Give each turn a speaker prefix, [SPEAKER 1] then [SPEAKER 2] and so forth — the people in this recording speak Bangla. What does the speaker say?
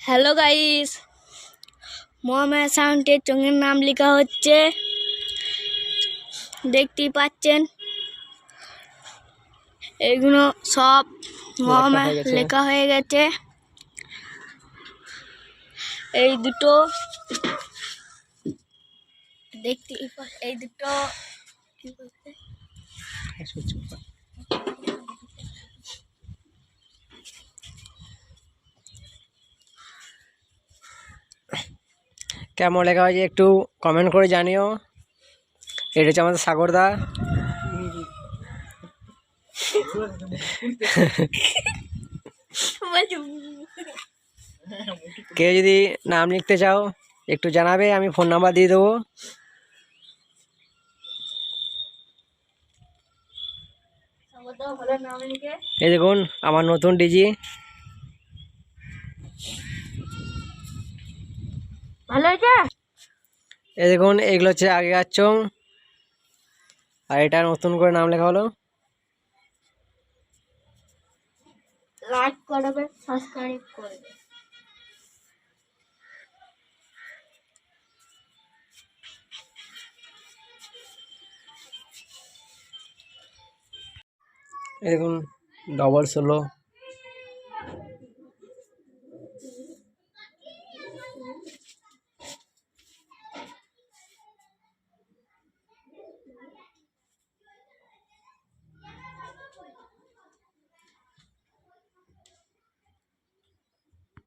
[SPEAKER 1] হ্যালো গাইস মোহাম্মদ সাউন্টের চোঙের নাম লেখা হচ্ছে দেখতেই পাচ্ছেন এগুলো সব মোহাম্মদ
[SPEAKER 2] হয়ে গেছে।
[SPEAKER 1] লেখা হয়ে গেছে এই দুটো দেখতেই পা- এই দুটো
[SPEAKER 2] কেমন লেখা হয়েছে একটু কমেন্ট করে জানিও। এটা হচ্ছে আমাদের সাগরদা কেউ যদি নাম লিখতে চাও, একটু জানাবে, আমি ফোন নাম্বার দিয়ে দেবো। এই দেখুন, আমার নতুন ডিজি
[SPEAKER 1] ভালো হয়েছে?
[SPEAKER 2] এই দেখুন এগুলো হচ্ছে আগেকার চোং আর এটা নতুন করে নাম লেখা হলো।
[SPEAKER 1] লাইক করবে সাবস্ক্রাইব করবে
[SPEAKER 2] এই দেখুন ডবল ষোলো